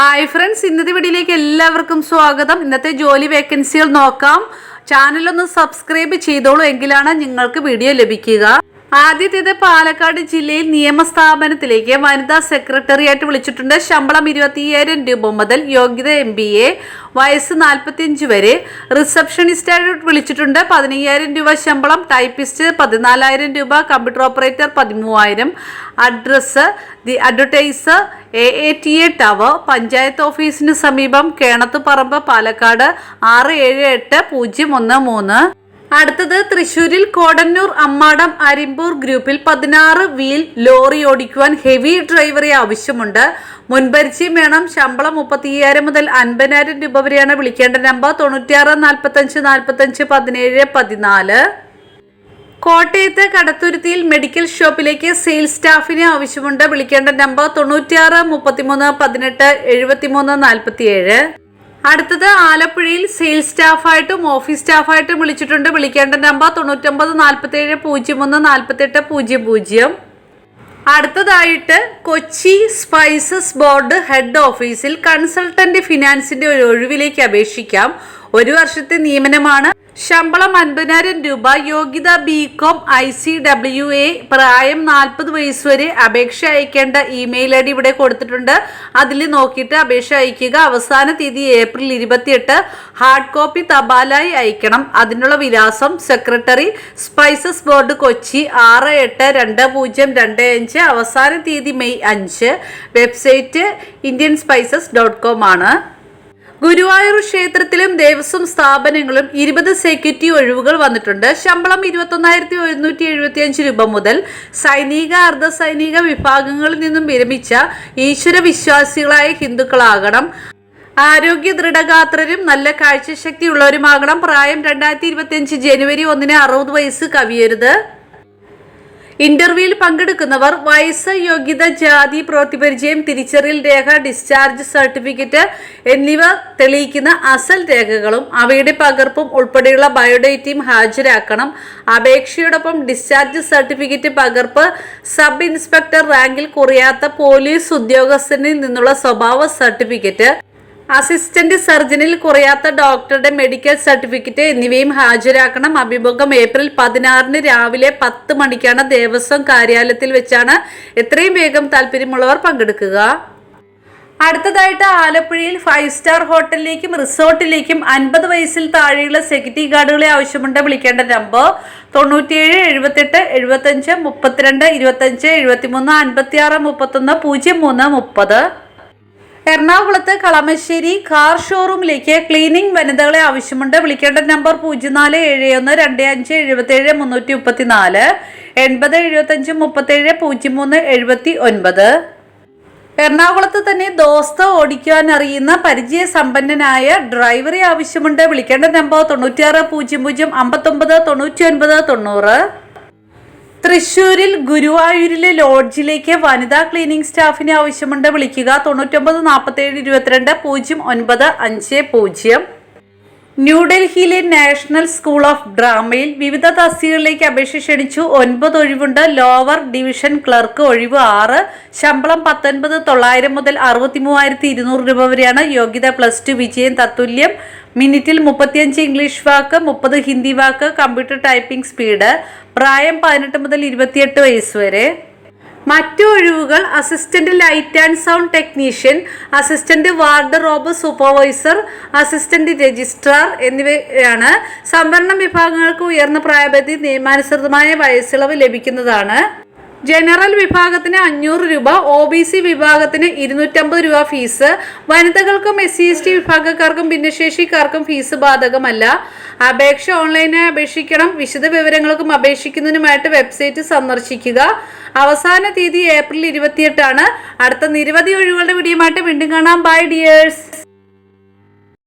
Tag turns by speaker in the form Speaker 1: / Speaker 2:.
Speaker 1: Hi friends ഇന്നത്തെ വീഡിയോയിലേക്ക് എല്ലാവർക്കും സ്വാഗതം. ഇന്നത്തെ ജോലി വേക്കൻസികൾ നോക്കാം. ചാനലൊന്ന് സബ്സ്ക്രൈബ് ചെയ്തോളൂ എങ്കിലാണ് നിങ്ങൾക്ക് വീഡിയോ ലഭിക്കുക. ആദ്യത്തേത് പാലക്കാട് ജില്ലയിൽ നിയമസ്ഥാപനത്തിലേക്ക് വനിതാ സെക്രട്ടറി ആയിട്ട് വിളിച്ചിട്ടുണ്ട്. ശമ്പളം ഇരുപത്തിയ്യായിരം രൂപ മുതൽ യോഗ്യത എം ബി എ വയസ്സ് നാൽപ്പത്തിയഞ്ച് വരെ റിസപ്ഷനിസ്റ്റ് ആയിട്ട് വിളിച്ചിട്ടുണ്ട്. പതിനയ്യായിരം രൂപ ശമ്പളം ടൈപ്പിസ്റ്റ് പതിനാലായിരം രൂപ കമ്പ്യൂട്ടർ ഓപ്പറേറ്റർ പതിമൂവായിരം address the advertiser A A T A tower panchayat ഓഫീസിന് സമീപം കേണത്തുപറമ്പ് പാലക്കാട് ആറ് ഏഴ് എട്ട് പൂജ്യം ഒന്ന് മൂന്ന്. അടുത്തത് തൃശൂരിൽ കോടന്നൂർ അമ്മാടം അരിമ്പൂർ ഗ്രൂപ്പിൽ പതിനാറ് വീൽ ലോറി ഓടിക്കുവാൻ ഹെവി ഡ്രൈവറെ ആവശ്യമുണ്ട്. മുൻപരിചയം വേണം. ശമ്പളം മുപ്പത്തിയ്യായിരം മുതൽ അൻപതിനായിരം രൂപ വരെയാണ് വിളിക്കേണ്ട നമ്പർ. തൊണ്ണൂറ്റിയാറ് നാൽപ്പത്തഞ്ച് നാൽപ്പത്തഞ്ച് പതിനേഴ് പതിനാല്. കോട്ടയത്ത് കടത്തുരുത്തിയിൽ മെഡിക്കൽ ഷോപ്പിലേക്ക് സെയിൽസ് സ്റ്റാഫിനെ ആവശ്യമുണ്ട്. വിളിക്കേണ്ട നമ്പർ തൊണ്ണൂറ്റിയാറ് മുപ്പത്തിമൂന്ന് പതിനെട്ട് എഴുപത്തിമൂന്ന് നാൽപ്പത്തിയേഴ് അടുത്തത് ആലപ്പുഴയിൽ സെയിൽസ് സ്റ്റാഫായിട്ടും ഓഫീസ് സ്റ്റാഫായിട്ടും വിളിച്ചിട്ടുണ്ട്. വിളിക്കേണ്ട നമ്പർ തൊണ്ണൂറ്റൊമ്പത് നാൽപ്പത്തേഴ് പൂജ്യം ഒന്ന് നാൽപ്പത്തെട്ട് പൂജ്യം പൂജ്യം. അടുത്തതായിട്ട് കൊച്ചി സ്പൈസസ് ബോർഡ് ഹെഡ് ഓഫീസിൽ കൺസൾട്ടന്റ് ഫിനാൻസിന്റെ ഒരു ഒഴിവിലേക്ക് അപേക്ഷിക്കാം. ഒരു വർഷത്തെ നിയമനമാണ് ശമ്പളം അൻപതിനായിരം രൂപ യോഗ്യത B com I C W A പ്രായം നാൽപ്പത് വയസ്സ് വരെ അപേക്ഷ അയക്കേണ്ട ഇമെയിൽ ഐ ഡി ഇവിടെ കൊടുത്തിട്ടുണ്ട്. അതിൽ നോക്കിയിട്ട് അപേക്ഷ അയക്കുക. അവസാന തീയതി ഏപ്രിൽ ഇരുപത്തിയെട്ട് ഹാർഡ് കോപ്പി തപാലായി അയക്കണം. അതിനുള്ള വിലാസം സെക്രട്ടറി സ്പൈസസ് ബോർഡ് കൊച്ചി ആറ് എട്ട് രണ്ട് പൂജ്യം രണ്ട് അഞ്ച്. അവസാന തീയതി മെയ് അഞ്ച്. Website Indian spices dot com ആണ്. ഗുരുവായൂർ ക്ഷേത്രത്തിലും ദേവസ്വം സ്ഥാപനങ്ങളും ഇരുപത് സെക്യൂരിറ്റി ഒഴിവുകൾ വന്നിട്ടുണ്ട്. ശമ്പളം ഇരുപത്തൊന്നായിരത്തി ഒരുന്നൂറ്റി എഴുപത്തി അഞ്ച് രൂപ മുതൽ സൈനിക അർദ്ധ സൈനിക വിഭാഗങ്ങളിൽ നിന്നും വിരമിച്ച ഈശ്വര വിശ്വാസികളായ ഹിന്ദുക്കളാകണം. ആരോഗ്യ ദൃഢഗാത്രരും നല്ല കാഴ്ചശക്തിയുള്ളവരുമാകണം. പ്രായം രണ്ടായിരത്തി ഇരുപത്തി ജനുവരി ഒന്നിന് അറുപത് വയസ്സ് കവിയരുത്. ഇന്റർവ്യൂവിൽ പങ്കെടുക്കുന്നവർ വയസ്സ് യോഗ്യത ജാതി പ്രവൃത്തിപരിചയം തിരിച്ചറിയൽ രേഖ ഡിസ്ചാർജ് സർട്ടിഫിക്കറ്റ് എന്നിവ തെളിയിക്കുന്ന അസൽ രേഖകളും അവയുടെ പകർപ്പും ഉൾപ്പെടെയുള്ള ബയോഡേറ്റയും ഹാജരാക്കണം. അപേക്ഷയോടൊപ്പം ഡിസ്ചാർജ് സർട്ടിഫിക്കറ്റ് പകർപ്പ് സബ് ഇൻസ്പെക്ടർ റാങ്കിൽ കുറയാത്ത പോലീസ് ഉദ്യോഗസ്ഥനിൽ നിന്നുള്ള സ്വഭാവ സർട്ടിഫിക്കറ്റ് അസിസ്റ്റന്റ് സർജനിൽ കുറയാത്ത ഡോക്ടറുടെ മെഡിക്കൽ സർട്ടിഫിക്കറ്റ് എന്നിവയും ഹാജരാക്കണം. അഭിമുഖം ഏപ്രിൽ പതിനാറിന് രാവിലെ പത്ത് മണിക്കാണ് ദേവസ്വം കാര്യാലയത്തിൽ വെച്ചാണ് എത്രയും വേഗം താല്പര്യമുള്ളവർ പങ്കെടുക്കുക. അടുത്തതായിട്ട് ആലപ്പുഴയിൽ ഫൈവ് സ്റ്റാർ ഹോട്ടലിലേക്കും റിസോർട്ടിലേക്കും അൻപത് വയസ്സിൽ താഴെയുള്ള സെക്യൂരിറ്റി ഗാർഡുകളെ ആവശ്യമുണ്ട്. വിളിക്കേണ്ട നമ്പർ തൊണ്ണൂറ്റിയേഴ് എഴുപത്തെട്ട് എഴുപത്തഞ്ച് മുപ്പത്തിരണ്ട് ഇരുപത്തഞ്ച് എഴുപത്തിമൂന്ന് അൻപത്തിയാറ് മുപ്പത്തൊന്ന് പൂജ്യം മൂന്ന് മുപ്പത്. എറണാകുളത്ത് കളമശ്ശേരി കാർ ഷോറൂമിലേക്ക് ക്ലീനിംഗ് വനിതകളെ ആവശ്യമുണ്ട്. വിളിക്കേണ്ട നമ്പർ പൂജ്യം നാല് ഏഴ് ഒന്ന് രണ്ട് അഞ്ച് എഴുപത്തേഴ് മുന്നൂറ്റി മുപ്പത്തി നാല് എൺപത് എഴുപത്തഞ്ച് മുപ്പത്തേഴ് പൂജ്യം മൂന്ന് എഴുപത്തി ഒൻപത് എറണാകുളത്ത് തന്നെ ദോസ്ത ഓടിക്കുവാൻ അറിയുന്ന പരിചയസമ്പന്നനായ ഡ്രൈവറെ ആവശ്യമുണ്ട്. വിളിക്കേണ്ട നമ്പർ തൊണ്ണൂറ്റിയാറ് പൂജ്യം പൂജ്യം അമ്പത്തൊമ്പത് തൊണ്ണൂറ്റി ഒൻപത് തൊണ്ണൂറ്. തൃശൂരിൽ ഗുരുവായൂരിലെ ലോഡ്ജിലേക്ക് വനിതാ ക്ലീനിംഗ് സ്റ്റാഫിനെ ആവശ്യമുണ്ട്. വിളിക്കുക തൊണ്ണൂറ്റൊമ്പത് നാൽപ്പത്തേഴ് ഇരുപത്തിരണ്ട് പൂജ്യം ഒൻപത് അഞ്ച് പൂജ്യം. ന്യൂഡൽഹിയിലെ നാഷണൽ സ്കൂൾ ഓഫ് ഡ്രാമയിൽ വിവിധ തസ്തികകളിലേക്ക് അപേക്ഷ ക്ഷണിച്ചു. ഒൻപത് ഒഴിവുണ്ട്. ലോവർ ഡിവിഷൻ ക്ലർക്ക് ഒഴിവ് ആറ്. ശമ്പളം പത്തൊൻപത്. തൊള്ളായിരം മുതൽ അറുപത്തി മൂവായിരത്തി ഇരുന്നൂറ് രൂപ വരെയാണ് യോഗ്യത പ്ലസ് ടു വിജയം തത്തുല്യം. മിനിറ്റിൽ മുപ്പത്തിയഞ്ച് ഇംഗ്ലീഷ് വാക്ക് മുപ്പത് ഹിന്ദി വാക്ക് കമ്പ്യൂട്ടർ ടൈപ്പിംഗ് സ്പീഡ്. പ്രായം പതിനെട്ട് മുതൽ ഇരുപത്തിയെട്ട് വയസ്സ് വരെ. മറ്റു ഒഴിവുകൾ assistant light and sound technician assistant wardrobe supervisor assistant registrar എന്നിവയാണ് സംവരണ വിഭാഗങ്ങൾക്ക് ഉയർന്ന പ്രായപരിധി നിയമാനുസൃതമായ വയസ്സിളവ് ലഭിക്കുന്നതാണ്. ജനറൽ വിഭാഗത്തിന് അഞ്ഞൂറ് രൂപ ഒ ബി സി വിഭാഗത്തിന് ഇരുന്നൂറ്റമ്പത് രൂപ ഫീസ്. വനിതകൾക്കും എസ് സി എസ് ടി വിഭാഗക്കാർക്കും ഭിന്നശേഷിക്കാർക്കും ഫീസ് ബാധകമല്ല. അപേക്ഷ ഓൺലൈനായി അപേക്ഷിക്കണം. വിശദ വിവരങ്ങൾക്കും അപേക്ഷിക്കുന്നതിനുമായിട്ട് വെബ്സൈറ്റ് സന്ദർശിക്കുക. അവസാന തീയതി ഏപ്രിൽ ഇരുപത്തിയെട്ടാണ്. അടുത്ത നിരവധി ഒഴിവുകളുടെ വീഡിയോ വീണ്ടും കാണാം. By dears